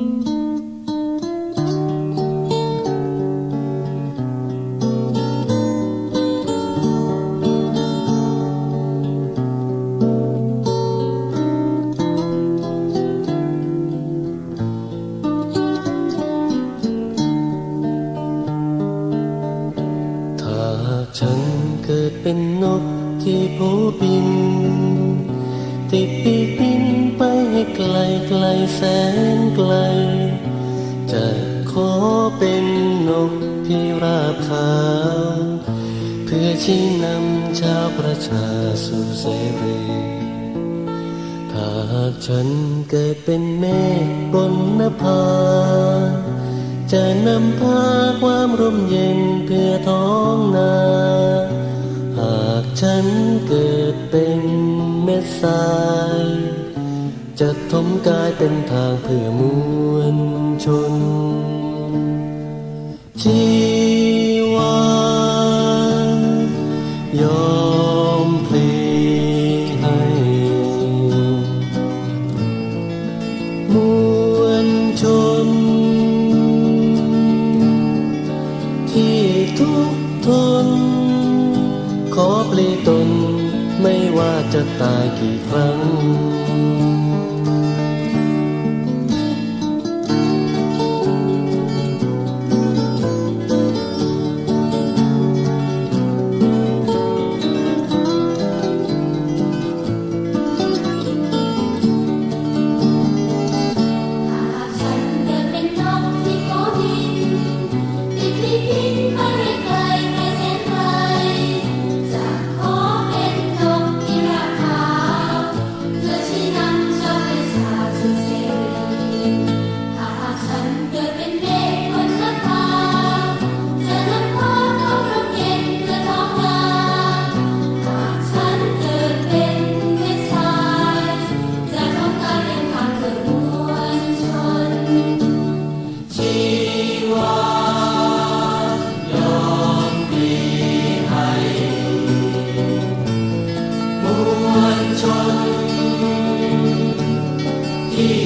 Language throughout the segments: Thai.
ถ้าฉันเกิดเป็นนกที่โผบิน ติดปีก ไกลไกลแสนไกล จะขอเป็นนกพิราบขาว เพื่อชี้นำชาวประชาสู่เสรีถ้าหากฉันเกิดเป็นเมฆบนนภา จะนำพาความร่มเย็นเพื่อท้องนา หากฉันเกิดเป็นเม็ดทราย จะทมกายเป็นทางเพื่อมวลชน ชีวายอมพลีให้มวลชน ที่ทุกทน ขอปลีตนไม่ว่าจะตายกี่ครั้ง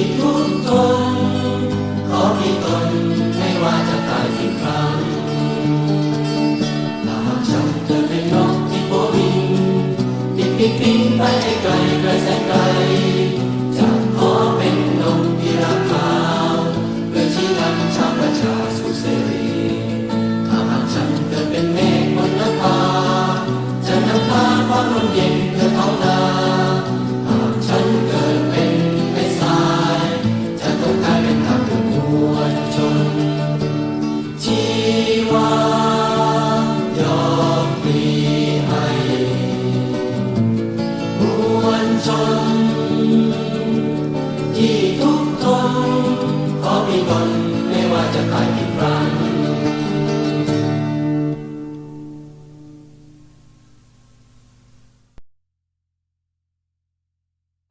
ทุกคนขอมีตนไม่ว่าจะตายกี่ครั้งหากฉันเกิดเป็นนกที่โบบิน ติดปีกบินไปให้ไกลไกลแสนไกล